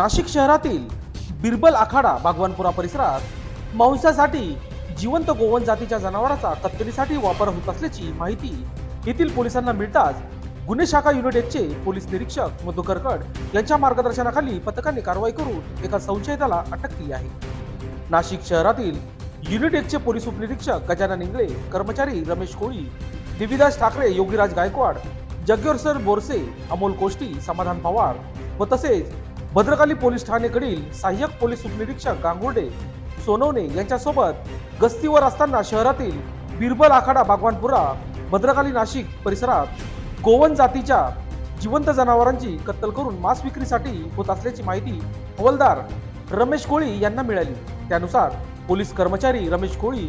नाशिक शहरातील बिरबल आखाडा बागवानपुरा परिसरात मांसासाठी जिवंत गोवन जातीच्या जनावराचा कत्तलीसाठी वापर होत असल्याची माहिती येथील पोलिसांना मिळताच गुन्हे शाखा युनिट एकचे पोलीस निरीक्षक मधुकरकड यांच्या मार्गदर्शनाखाली पथकाने कारवाई करून एका संशयिताला अटक केली आहे. नाशिक शहरातील युनिट एकचे पोलीस उपनिरीक्षक गजानन इंगळे कर्मचारी रमेश कोळी देवीदास ठाकरे योगीराज गायकवाड जग्योरसर बोरसे अमोल कोष्टी समाधान पवार व तसेच भद्रकाली पोलीस ठाणेकडील सहाय्यक पोलीस उपनिरीक्षक गांगुर्डे सोनवणे यांच्यासोबत गस्तीवर असताना शहरातील बिरबल आखाडा बागवानपुरा भद्रकाली नाशिक परिसरात गोवन जातीच्या जिवंत जनावरांची कत्तल करून मांस विक्रीसाठी होत असल्याची माहिती हवलदार रमेश कोळी यांना मिळाली. त्यानुसार पोलीस कर्मचारी रमेश कोळी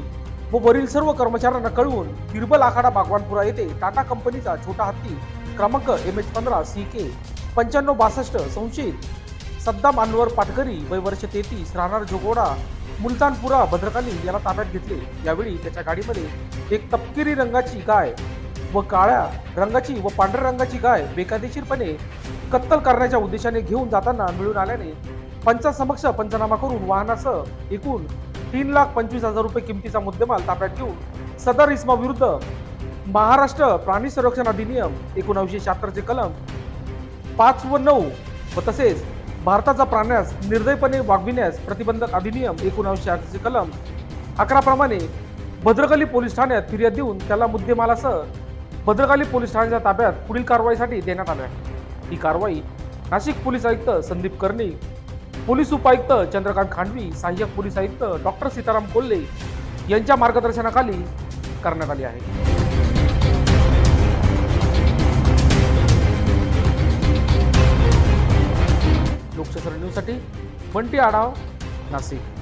व वरील सर्व कर्मचाऱ्यांना कळवून बिरबल आखाडा बागवानपुरा येथे टाटा कंपनीचा छोटा हत्ती क्रमांक एम एच पंधरा सी के पंच्याण्णव बासष्ट संशयित सद्दाम अनवर पाटकरी वय वर्ष तेहतीस राहणार जोगोडा मुलतानपुरा भद्रकाली याला ताब्यात घेतले. यावेळी त्याच्या गाडीमध्ये एक तपकिरी रंगाची गाय व काळ्या रंगाची व पांढऱ्या रंगाची गाय बेकायदेशीरपणे कत्तल करण्याच्या उद्देशाने घेऊन जाताना मिळून आल्याने पंचासमक्ष पंचनामा करून वाहनासह एकूण तीन लाख पंचवीस हजार रुपये किमतीचा मुद्देमाल ताब्यात घेऊन सदर इसमा विरुद्ध महाराष्ट्र प्राणी संरक्षण अधिनियम एकोणावीसशे शहात्तरचे कलम पाच व नऊ व तसेच भारताचा प्राण्यास निर्दयपणे वागविण्यास प्रतिबंधक अधिनियम एकोणावीसशे आठचे कलम. अकराप्रमाणे भद्रकाली पोलीस ठाण्यात फिर्याद देऊन त्याला मुद्देमालासह भद्रकाली पोलीस ठाण्याच्या ताब्यात पुढील कारवाईसाठी देण्यात आल्या ही कारवाई नाशिक पोलीस आयुक्त संदीप कर्णिक पोलीस उपायुक्त चंद्रकांत खांडवी सहाय्यक पोलीस आयुक्त डॉक्टर सीताराम कोल्हे यांच्या मार्गदर्शनाखाली करण्यात आली आहे. सर न्यूजसाठी बंटी आढाव नाशिक.